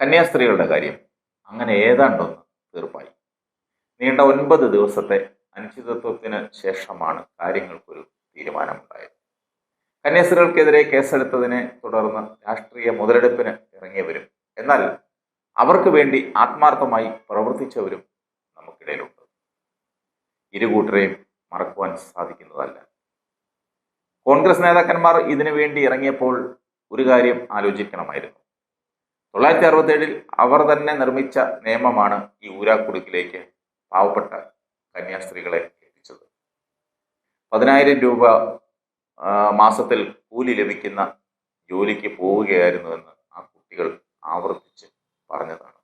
കന്യാസ്ത്രീകളുടെ കാര്യം. അങ്ങനെ ഏതാണ്ടൊന്ന് തീർപ്പായി. നീണ്ട ഒൻപത് ദിവസത്തെ അനിശ്ചിതത്വത്തിന് ശേഷമാണ് കാര്യങ്ങൾക്കൊരു തീരുമാനമുണ്ടായത്. കന്യാസ്ത്രീകൾക്കെതിരെ കേസെടുത്തതിനെ തുടർന്ന് രാഷ്ട്രീയ മുതലെടുപ്പിന് ഇറങ്ങിയവരും എന്നാൽ അവർക്ക് വേണ്ടി ആത്മാർത്ഥമായി പ്രവർത്തിച്ചവരും നമുക്കിടയിലുണ്ട്. ഇരുകൂട്ടരെയും മറക്കുവാൻ സാധിക്കുന്നതല്ല. കോൺഗ്രസ് നേതാക്കന്മാർ ഇതിനു വേണ്ടി ഇറങ്ങിയപ്പോൾ ഒരു കാര്യം ആലോചിക്കണമായിരുന്നു. തൊള്ളായിരത്തി അറുപത്തേഴിൽ അവർ തന്നെ നിർമ്മിച്ച നിയമമാണ് ഈ ഊരാക്കുടുക്കിലേക്ക് പാവപ്പെട്ട കന്യാസ്ത്രീകളെ എത്തിച്ചത്. പതിനായിരം രൂപ മാസത്തിൽ കൂലി ലഭിക്കുന്ന ജോലിക്ക് പോവുകയായിരുന്നു എന്ന് ആ കുട്ടികൾ ആവർത്തിച്ച് പറഞ്ഞതാണ്.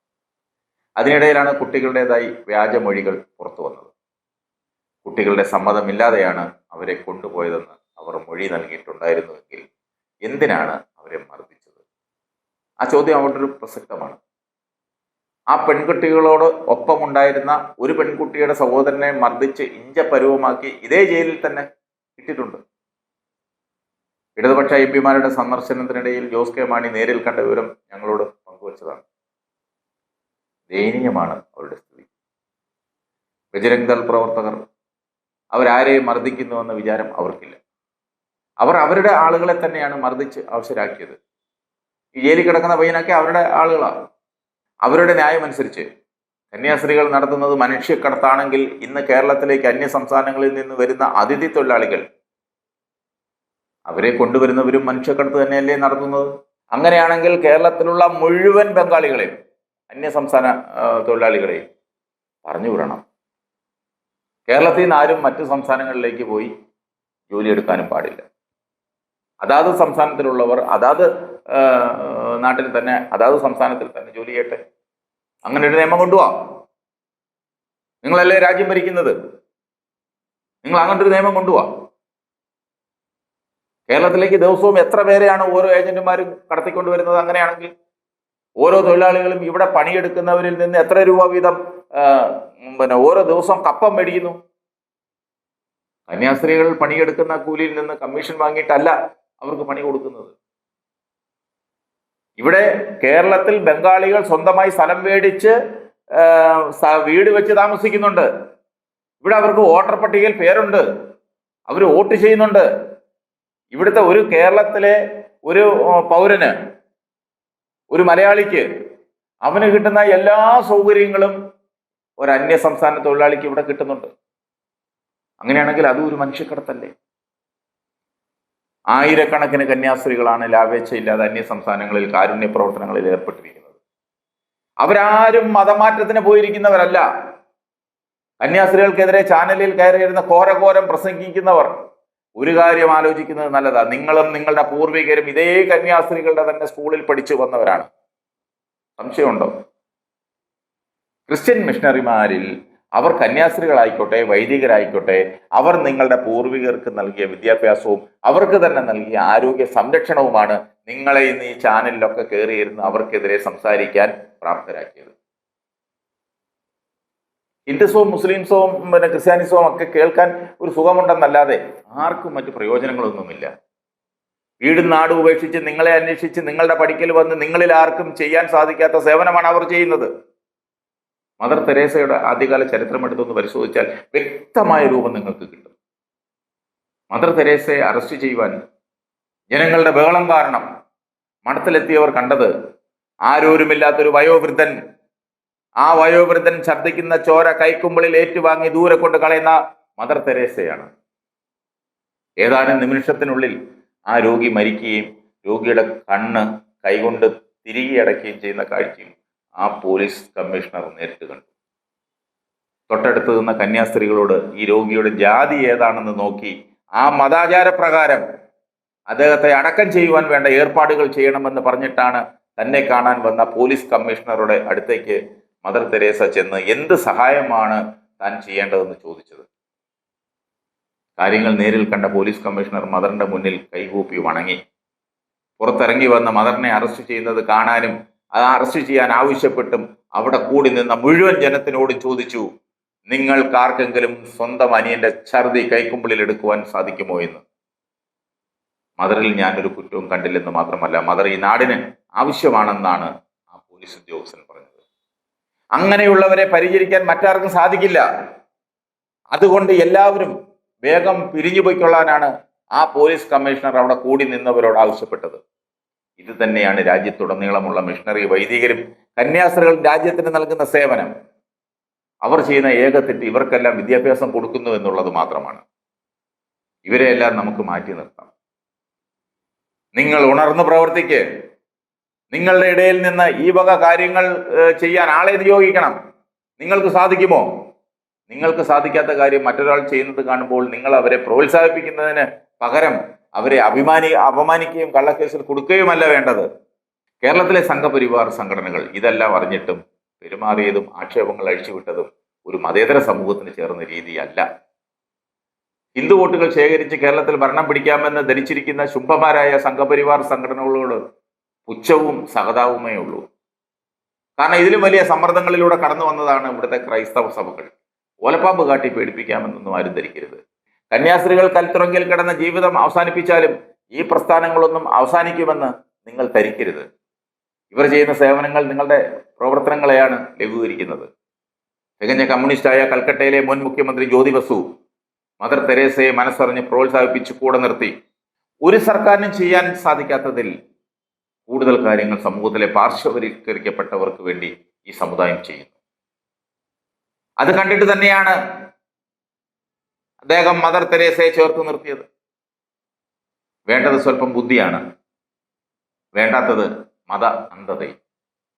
അതിനിടയിലാണ് കുട്ടികളുടേതായി വ്യാജമൊഴികൾ പുറത്തു വന്നത്. കുട്ടികളുടെ സമ്മതമില്ലാതെയാണ് അവരെ കൊണ്ടുപോയതെന്ന് അവർ മൊഴി നൽകിയിട്ടുണ്ടായിരുന്നുവെങ്കിൽ എന്തിനാണ് അവരെ മർദ്ദിച്ചത്? ആ ചോദ്യം അവിടെ പ്രസക്തമാണ്. ആ പെൺകുട്ടികളോട് ഒപ്പമുണ്ടായിരുന്ന ഒരു പെൺകുട്ടിയുടെ സഹോദരനെ മർദ്ദിച്ച് ഇഞ്ച പരുവമാക്കി ഇതേ ജയിലിൽ തന്നെ ഇട്ടിട്ടുണ്ട്. ഇടതുപക്ഷ എം പിമാരുടെ സന്ദർശനത്തിനിടയിൽ ജോസ് കെ മാണി നേരിൽ കണ്ട വിവരം ഞങ്ങളോട് പങ്കുവച്ചതാണ്. ദയനീയമാണ് അവരുടെ സ്ഥിതി. ബജരംഗ് ദൾ പ്രവർത്തകർ അവരാരെയും മർദ്ദിക്കുന്നുവെന്ന വിചാരം അവർക്കില്ല. അവർ അവരുടെ ആളുകളെ തന്നെയാണ് മർദ്ദിച്ച് അവശരാക്കിയത് ജയിലിൽ കിടക്കുന്ന പയ്യനൊക്കെ അവരുടെ ആളുകളാണ് അവരുടെ ന്യായമനുസരിച്ച് കന്യാസ്ത്രീകൾ നടത്തുന്നത് മനുഷ്യക്കടത്താണെങ്കിൽ ഇന്ന് കേരളത്തിലേക്ക് അന്യ സംസ്ഥാനങ്ങളിൽ നിന്ന് വരുന്ന അതിഥി തൊഴിലാളികൾ അവരെ കൊണ്ടുവരുന്നവരും മനുഷ്യക്കടത്ത് തന്നെയല്ലേ നടത്തുന്നത്? അങ്ങനെയാണെങ്കിൽ കേരളത്തിലുള്ള മുഴുവൻ ബംഗാളികളെയും അന്യ സംസ്ഥാന തൊഴിലാളികളെ തൊഴിലാളികളെയും പറഞ്ഞു വിടണം. കേരളത്തിൽ നിന്ന് ആരും മറ്റു സംസ്ഥാനങ്ങളിലേക്ക് പോയി ജോലിയെടുക്കാനും പാടില്ല. അതാത് സംസ്ഥാനത്തിലുള്ളവർ അതാത് നാട്ടിൽ തന്നെ അതാത് സംസ്ഥാനത്തിൽ തന്നെ ജോലി ചെയ്യട്ടെ. അങ്ങനെ ഒരു നിയമം കൊണ്ടുപോവാം നിങ്ങളല്ലേ രാജ്യം ഭരിക്കുന്നത്? നിങ്ങൾ അങ്ങനത്തെ ഒരു നിയമം കൊണ്ടുപോവാം കേരളത്തിലേക്ക് ദിവസവും എത്ര പേരെയാണ് ഓരോ ഏജന്റുമാരും കടത്തിക്കൊണ്ടുവരുന്നത് അങ്ങനെയാണെങ്കിൽ? ഓരോ തൊഴിലാളികളും ഇവിടെ പണിയെടുക്കുന്നവരിൽ നിന്ന് എത്ര രൂപ വീതം പിന്നെ ഓരോ ദിവസം കപ്പം മേടിക്കുന്നു? കന്യാസ്ത്രീകൾ പണിയെടുക്കുന്ന കൂലിയിൽ നിന്ന് കമ്മീഷൻ വാങ്ങിയിട്ടല്ല. അവർക്ക് പണി കൊടുക്കുന്നത്. ഇവിടെ കേരളത്തിൽ ബംഗാളികൾ സ്വന്തമായി സ്ഥലം മേടിച്ച് വീട് വെച്ച് താമസിക്കുന്നുണ്ട്. ഇവിടെ അവർക്ക് വോട്ടർ പട്ടികയിൽ പേരുണ്ട്. അവർ വോട്ട് ചെയ്യുന്നുണ്ട്. ഇവിടുത്തെ ഒരു കേരളത്തിലെ ഒരു പൗരന് ഒരു മലയാളിക്ക് അവന് കിട്ടുന്ന എല്ലാ സൗകര്യങ്ങളും ഒരു അന്യ സംസ്ഥാന തൊഴിലാളിക്ക് ഇവിടെ കിട്ടുന്നുണ്ട്. അങ്ങനെയാണെങ്കിൽ അതും ഒരു മനുഷ്യക്കടത്തല്ലേ? ആയിരക്കണക്കിന് കന്യാസ്ത്രീകളാണ് ലാഭേച്ഛയില്ലാതെ അന്യ സംസ്ഥാനങ്ങളിൽ കാരുണ്യ പ്രവർത്തനങ്ങളിൽ ഏർപ്പെട്ടിരിക്കുന്നത്. അവരാരും മതമാറ്റത്തിന് പോയിരിക്കുന്നവരല്ല. കന്യാസ്ത്രീകൾക്കെതിരെ ചാനലിൽ കയറിയിരുന്ന ഘോരഘോരം പ്രസംഗിക്കുന്നവർ. ഒരു കാര്യം ആലോചിക്കുന്നത് നല്ലതാണ് നിങ്ങളും നിങ്ങളുടെ പൂർവികരും ഇതേ കന്യാസ്ത്രീകളുടെ തന്നെ സ്കൂളിൽ പഠിച്ചു വന്നവരാണ്. സംശയമുണ്ടോ? ക്രിസ്ത്യൻ മിഷണറിമാരിൽ അവർ കന്യാസ്ത്രീകളായിക്കോട്ടെ വൈദികരായിക്കോട്ടെ അവർ നിങ്ങളുടെ പൂർവികർക്ക് നൽകിയ വിദ്യാഭ്യാസവും അവർക്ക് തന്നെ നൽകിയ ആരോഗ്യ സംരക്ഷണവുമാണ് നിങ്ങളെ ഇന്ന് ഈ ചാനലിലൊക്കെ കയറിയിരുന്ന് അവർക്കെതിരെ സംസാരിക്കാൻ പ്രാപ്തരാക്കിയത്. ഹിന്ദുസവും മുസ്ലിംസവും പിന്നെ ക്രിസ്ത്യാനിസവും ഒക്കെ കേൾക്കാൻ ഒരു സുഖമുണ്ടെന്നല്ലാതെ ആർക്കും മറ്റു പ്രയോജനങ്ങളൊന്നുമില്ല. വീടും നാടും ഉപേക്ഷിച്ച് നിങ്ങളെ അന്വേഷിച്ച് നിങ്ങളുടെ പഠിക്കൽ വന്ന് നിങ്ങളിൽ ആർക്കും ചെയ്യാൻ സാധിക്കാത്ത സേവനമാണ് അവർ ചെയ്യുന്നത്. മദർ തെരേസയുടെ ആദ്യകാല ചരിത്രം എടുത്തൊന്ന് പരിശോധിച്ചാൽ വ്യക്തമായ രൂപം നിങ്ങൾക്ക് കിട്ടും. മദർ തെരേസയെ അറസ്റ്റ് ചെയ്യുവാൻ ജനങ്ങളുടെ ബഹളം കാരണം മഠത്തിലെത്തിയവർ കണ്ടത് ആരോരുമില്ലാത്തൊരു വയോവൃദ്ധൻ ആ വയോവൃദ്ധൻ ഛർദ്ദിക്കുന്ന ചോര കൈക്കുമ്പിളിൽ ഏറ്റുവാങ്ങി ദൂരെ കൊണ്ട് കളയുന്ന മദർ തെരേസയാണ് ഏതാനും നിമിഷത്തിനുള്ളിൽ ആ രോഗി മരിക്കുകയും രോഗിയുടെ കണ്ണ് കൈകൊണ്ട് തിരികെ അടയ്ക്കുകയും ചെയ്യുന്ന കാഴ്ചയും ആ പോലീസ് കമ്മീഷണർ നേരിട്ട് കണ്ടു. തൊട്ടടുത്ത് നിന്ന കന്യാസ്ത്രീകളോട് ഈ രോഗിയുടെ ജാതി ഏതാണെന്ന് നോക്കി ആ മതാചാര പ്രകാരം അദ്ദേഹത്തെ അടക്കം ചെയ്യുവാൻ വേണ്ട ഏർപ്പാടുകൾ ചെയ്യണമെന്ന് പറഞ്ഞിട്ടാണ് തന്നെ കാണാൻ വന്ന പോലീസ് കമ്മീഷണറുടെ അടുത്തേക്ക് മദർ തെരേസ ചെന്ന് എന്ത് സഹായമാണ് താൻ ചെയ്യേണ്ടതെന്ന് ചോദിച്ചത്. കാര്യങ്ങൾ നേരിൽ കണ്ട പോലീസ് കമ്മീഷണർ മദറിന്റെ മുന്നിൽ കൈകൂപ്പി വണങ്ങി. പുറത്തിറങ്ങി വന്ന മദറിനെ അറസ്റ്റ് ചെയ്യുന്നത് കാണാനും അത് അറസ്റ്റ് ചെയ്യാൻ ആവശ്യപ്പെട്ടും അവിടെ കൂടി നിന്ന മുഴുവൻ ജനത്തിനോടും ചോദിച്ചു നിങ്ങൾക്കാർക്കെങ്കിലും സ്വന്തം അനിയന്റെ ഛർദി കൈക്കുമ്പിളിൽ എടുക്കുവാൻ സാധിക്കുമോ എന്ന്? മദറിൽ ഞാനൊരു കുറ്റവും കണ്ടില്ലെന്ന് മാത്രമല്ല മദർ ഈ നാടിന് ആവശ്യമാണെന്നാണ് ആ പോലീസ് ഉദ്യോഗസ്ഥൻ പറഞ്ഞത്. അങ്ങനെയുള്ളവരെ പരിചരിക്കാൻ മറ്റാർക്കും സാധിക്കില്ല. അതുകൊണ്ട് എല്ലാവരും വേഗം പിരിഞ്ഞു പോയിക്കൊള്ളാനാണ് ആ പോലീസ് കമ്മീഷണർ അവിടെ കൂടി നിന്നവരോട് ആവശ്യപ്പെട്ടത്. ഇത് തന്നെയാണ് രാജ്യത്തുടനീളമുള്ള മിഷണറി വൈദികരും കന്യാസ്ത്രീകൾ രാജ്യത്തിന് നൽകുന്ന സേവനം. അവർ ചെയ്യുന്ന ഏക തെറ്റ് ഇവർക്കെല്ലാം വിദ്യാഭ്യാസം കൊടുക്കുന്നു എന്നുള്ളത് മാത്രമാണ്. ഇവരെയെല്ലാം നമുക്ക് മാറ്റി നിർത്താം. നിങ്ങൾ ഉണർന്ന് പ്രവർത്തിക്ക്. നിങ്ങളുടെ ഇടയിൽ നിന്ന് ഈ വക കാര്യങ്ങൾ ചെയ്യാൻ ആളെ നിയോഗിക്കണം. നിങ്ങൾക്ക് സാധിക്കുമോ? നിങ്ങൾക്ക് സാധിക്കാത്ത കാര്യം മറ്റൊരാൾ ചെയ്യുന്നത് കാണുമ്പോൾ നിങ്ങൾ അവരെ പ്രോത്സാഹിപ്പിക്കുന്നതിന് പകരം അവരെ അഭിമാനി അപമാനിക്കുകയും കള്ളക്കേസിൽ കൊടുക്കുകയുമല്ല വേണ്ടത്. കേരളത്തിലെ സംഘപരിവാർ സംഘടനകൾ ഇതെല്ലാം അറിഞ്ഞിട്ടും പെരുമാറിയതും ആക്ഷേപങ്ങൾ അഴിച്ചുവിട്ടതും ഒരു മതേതര സമൂഹത്തിന് ചേർന്ന രീതിയല്ല. ഹിന്ദു വോട്ടുകൾ ശേഖരിച്ച് കേരളത്തിൽ ഭരണം പിടിക്കാമെന്ന് ധരിച്ചിരിക്കുന്ന ശുംഭമാരായ സംഘപരിവാർ സംഘടനകളോട് പുച്ഛവും സഹതാവുമേ ഉള്ളൂ. കാരണം ഇതിലും വലിയ സമ്മർദ്ദങ്ങളിലൂടെ കടന്നു വന്നതാണ് ഇവിടുത്തെ ക്രൈസ്തവ സഭകൾ. ഓലപ്പാമ്പ് കാട്ടി പേടിപ്പിക്കാമെന്നൊന്നും ആരും ധരിക്കരുത്. കന്യാസ്ത്രീകൾ കൽത്തുറങ്കിൽ കിടന്ന ജീവിതം അവസാനിപ്പിച്ചാലും ഈ പ്രസ്ഥാനങ്ങളൊന്നും അവസാനിക്കുമെന്ന് നിങ്ങൾ ധരിക്കരുത്. ഇവർ ചെയ്യുന്ന സേവനങ്ങൾ നിങ്ങളുടെ പ്രവർത്തനങ്ങളെയാണ് ലഘൂകരിക്കുന്നത്. തികഞ്ഞ കമ്മ്യൂണിസ്റ്റായ കൽക്കട്ടയിലെ മുൻ മുഖ്യമന്ത്രി ജ്യോതി ബസു മദർ തെരേസയെ മനസ്സറിഞ്ഞ് പ്രോത്സാഹിപ്പിച്ച് കൂടെ നിർത്തി. ഒരു സർക്കാരിനും ചെയ്യാൻ സാധിക്കാത്തതിൽ കൂടുതൽ കാര്യങ്ങൾ സമൂഹത്തിലെ പാർശ്വവൽക്കരിക്കപ്പെട്ടവർക്ക് വേണ്ടി ഈ സമുദായം ചെയ്യുന്നു. അത് കണ്ടിട്ട് തന്നെയാണ് അദ്ദേഹം മദർ തെരേസയെ ചേർത്ത് നിർത്തിയത്. വേണ്ടത് സ്വല്പം ബുദ്ധിയാണ്. വേണ്ടാത്തത് മത അന്ധതയും.